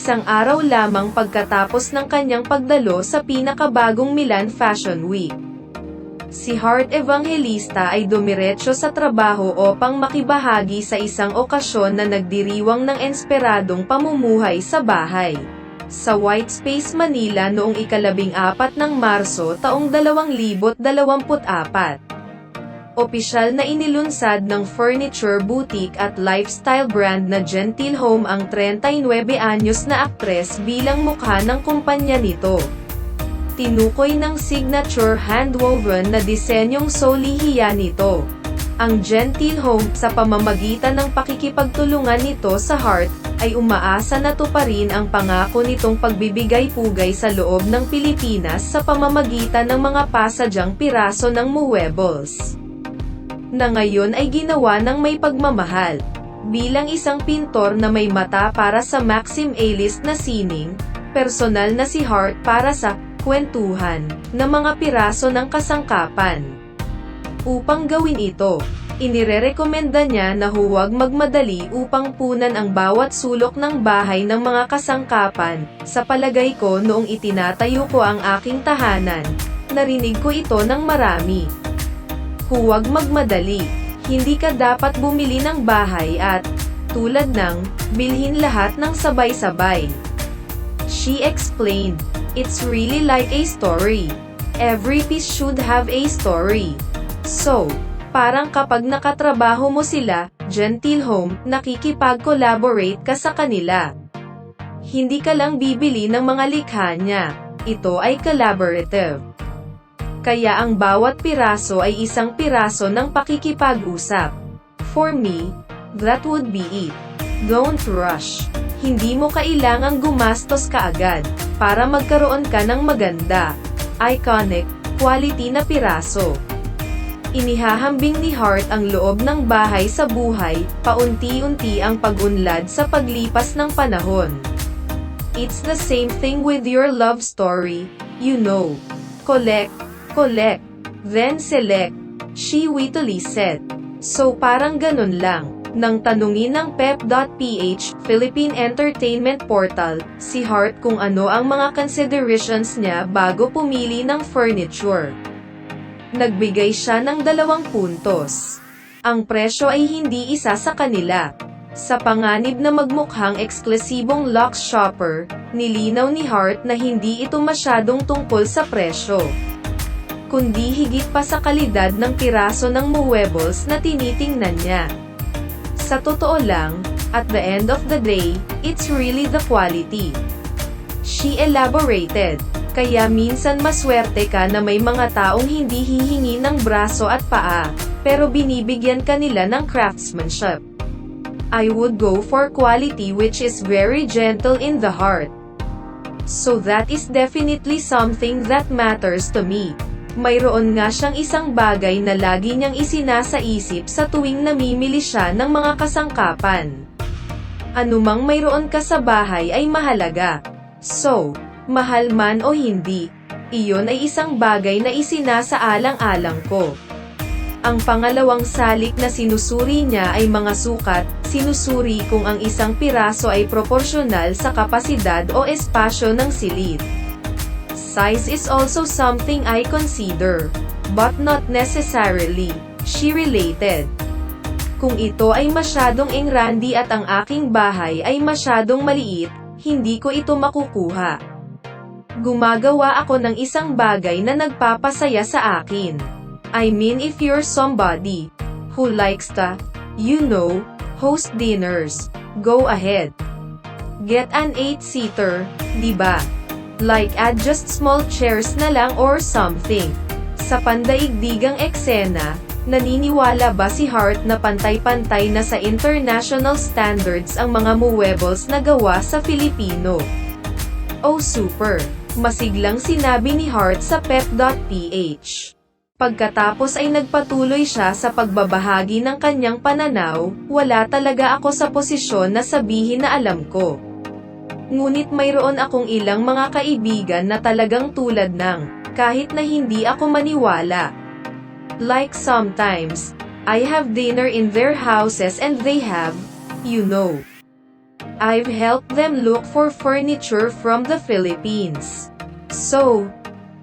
isang araw lamang pagkatapos ng kanyang pagdalo sa pinakabagong Milan Fashion Week. Si Heart Evangelista ay dumiretso sa trabaho upang makibahagi sa isang okasyon na nagdiriwang ngensperadong pamumuhay sa bahay. Sa White Space Manila noong ikalabing apat ng Marso taong 2024. Opisyal na inilunsad ng furniture boutique at lifestyle brand na Gentil Home ang 39 anyos na aktres bilang mukha ng kumpanya nito tinukoy ng signature handwoven na disenyong solihiya nito. Ang Gentil Home sa pamamagitan ng pakikipagtulungan nito sa Heart, ay umaasa na tuparin ang pangako nitong pagbibigay pugay sa loob ng Pilipinas sa pamamagitan ng mga pasadyang piraso ng muebles. Na ngayon ay ginawa ng may pagmamahal. Bilang isang pintor na may mata para sa Maxim A-list na sining, personal na si Hart para sa kwentuhan na mga piraso ng kasangkapan. Upang gawin ito, inirerekomenda niya na huwag magmadali upang punan ang bawat sulok ng bahay ng mga kasangkapan. Sa palagay ko noong itinatayo ko ang aking tahanan, narinig ko ito ng marami. Huwag magmadali. Hindi ka dapat bumili ng bahay at, tulad ng, bilhin lahat ng sabay-sabay. She explained, It's really like a story. Every piece should have a story. So, parang kapag nakatrabaho mo sila, Gentil Home, nakikipag-collaborate ka sa kanila. Hindi ka lang bibili ng mga likha niya. Ito ay collaborative. Kaya ang bawat piraso ay isang piraso ng pakikipag-usap. For me, that would be it. Don't rush. Hindi mo kailangang gumastos kaagad para magkaroon ka ng maganda, iconic, quality na piraso. Inihahambing ni Hart ang loob ng bahay sa buhay, paunti-unti ang pag-unlad sa paglipas ng panahon. It's the same thing with your love story, you know. Collect, collect, then select, she wittily said. So parang ganun lang. Nang tanungin ng pep.ph, Philippine Entertainment Portal, si Hart kung ano ang mga considerations niya bago pumili ng furniture. Nagbigay siya ng dalawang puntos. Ang presyo ay hindi isa sa kanila. Sa panganib na magmukhang eksklusibong luxe shopper, nilinaw ni Hart na hindi ito masyadong tungkol sa presyo kundi higit pa sa kalidad ng piraso ng muebles na tinitingnan niya. Sa totoo lang, at the end of the day, it's really the quality. She elaborated, kaya minsan maswerte ka na may mga taong hindi hihingi ng braso at paa, pero binibigyan ka nila ng craftsmanship. I would go for quality which is very gentle in the heart. So that is definitely something that matters to me. Mayroon nga siyang isang bagay na lagi niyang isinasaisip sa tuwing namimili siya ng mga kasangkapan. Anumang mayroon ka sa bahay ay mahalaga. So, mahal man o hindi, iyon ay isang bagay na isinasaalang-alang ko. Ang pangalawang salik na sinusuri niya ay mga sukat, sinusuri kung ang isang piraso ay proporsyonal sa kapasidad o espasyo ng silid. Size is also something I consider, but not necessarily, she related. Kung ito ay masyadong engrandi at ang aking bahay ay masyadong maliit, hindi ko ito makukuha. Gumagawa ako ng isang bagay na nagpapasaya sa akin. I mean if you're somebody who likes to, you know, host dinners, go ahead. Get an 8-seater, di ba? Like add just small chairs na lang or something. Sa pandaigdigang eksena, naniniwala ba si Hart na pantay-pantay na sa international standards ang mga muebles na gawa sa Filipino? Oh super! Masiglang sinabi ni Hart sa pep.ph. Pagkatapos ay nagpatuloy siya sa pagbabahagi ng kanyang pananaw, wala talaga ako sa posisyon na sabihin na alam ko. Ngunit mayroon akong ilang mga kaibigan na talagang tulad ng, kahit na hindi ako maniwala. Like sometimes, I have dinner in their houses and they have, you know. I've helped them look for furniture from the Philippines. So,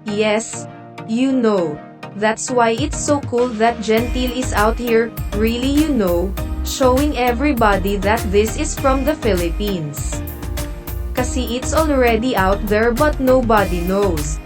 yes, you know, that's why it's so cool that Gentil is out here, really you know, showing everybody that this is from the Philippines. Kasi it's already out there but nobody knows.